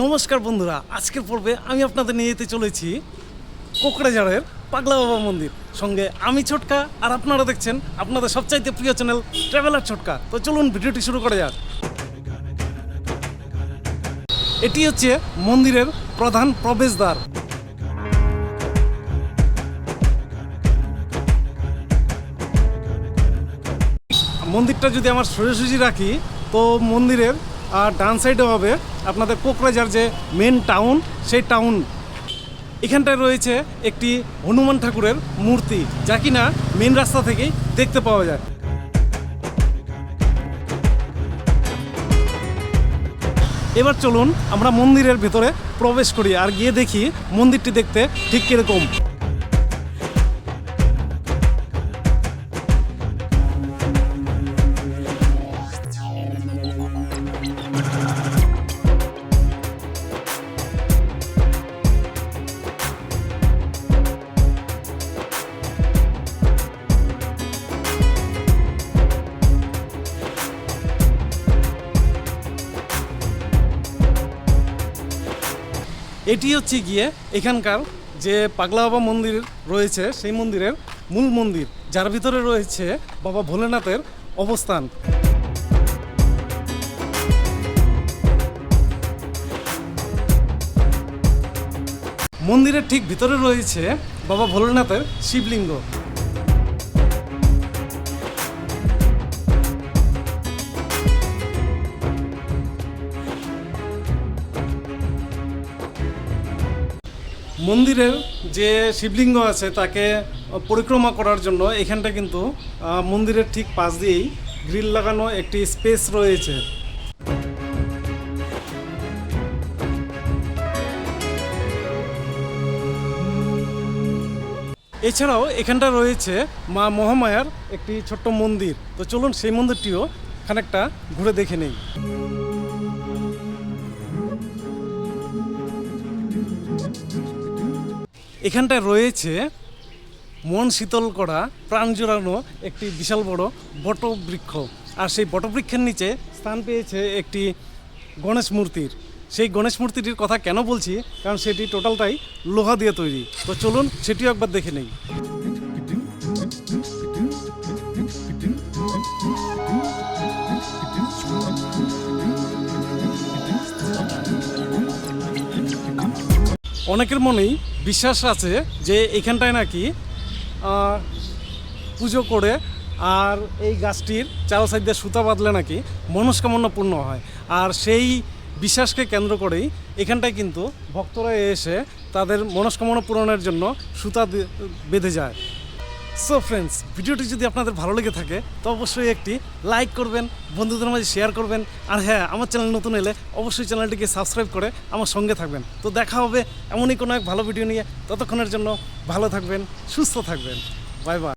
নমস্কার বন্ধুরা, আজকের পর্বে আমি আপনাদের নিয়ে যেতে চলেছি কোকড়াঝাড়ের পাগলা বাবা মন্দির। সঙ্গে আমি ছোটকা, আর আপনারা দেখছেন আপনাদের সবচাইতে প্রিয় চ্যানেল ট্রাভেলার ছোটকা। তো চলুন ভিডিওটি শুরু করা যাক। এটি হচ্ছে মন্দিরের প্রধান প্রবেশদ্বার। মন্দিরটা যদি আমার সোজাসুজি রাখি, তো মন্দিরের ডান সাইডে হবে আপনাদের কোকরাঝার যে মেন টাউন সেই টাউন এখানটায় রয়েছে একটি হনুমান ঠাকুরের মূর্তি, যা কিনা মেন রাস্তা থেকেই দেখতে পাওয়া যায়। এবার চলুন আমরা মন্দিরের ভেতরে প্রবেশ করি আর গিয়ে দেখি মন্দিরটি দেখতে ঠিক কীরকম। এটি হচ্ছে গিয়ে এখানকার যে পাগলা বাবা মন্দির রয়েছে, সেই মন্দিরের মূল মন্দির, যার ভিতরে রয়েছে বাবা ভোলেনাথের অবস্থান। মন্দিরের ঠিক ভিতরে রয়েছে বাবা ভোলেনাথের শিবলিঙ্গ। মন্দিরের যে শিবলিঙ্গ আছে তাকে পরিক্রমা করার জন্য এখানটা কিন্তু মন্দিরের ঠিক পাশ দিয়েই গ্রিল লাগানো একটি স্পেস রয়েছে। এছাড়াও এখানটা রয়েছে মা মহামায়ার একটি ছোট্ট মন্দির। তো চলুন সেই মন্দিরটিও খানিকটা ঘুরে দেখে নেই। এখানটায় রয়েছে মন শীতল করা, প্রাণ জোড়ানো একটি বিশাল বড় বটবৃক্ষ। আর সেই বটবৃক্ষের নিচে স্থান পেয়েছে একটি গণেশ মূর্তির। সেই গণেশ মূর্তিটির কথা কেন বলছি? কারণ সেটি টোটালটাই লোহা দিয়ে তৈরি। তো চলুন সেটিও একবার দেখে নেই। অনেকের মনেই বিশ্বাস আছে যে এখানটায় নাকি পুজো করে আর এই গাছটির চার সাইড দিয়ে সুতা বাঁধলে নাকি মনস্কামনা পূর্ণ হয়। আর সেই বিশ্বাসকে কেন্দ্র করেই এখানটায় কিন্তু ভক্তরা এসে তাদের মনস্কামনা পূরণের জন্য সুতা বেঁধে যায়। সো ফ্রেন্ডস ভিডিওটি যদি আপনাদের ভালো লেগে থাকে, তো অবশ্যই একটি লাইক করবেন, বন্ধুদের মাঝে শেয়ার করবেন। আর হ্যাঁ আমার চ্যানেল নতুন এলে অবশ্যই চ্যানেলটিকে সাবস্ক্রাইব করে আমার সঙ্গে থাকবেন। তো দেখা হবে এমনই কোনো এক ভালো ভিডিও নিয়ে। ততক্ষণের জন্য ভালো থাকবেন, সুস্থ থাকবেন। Bye bye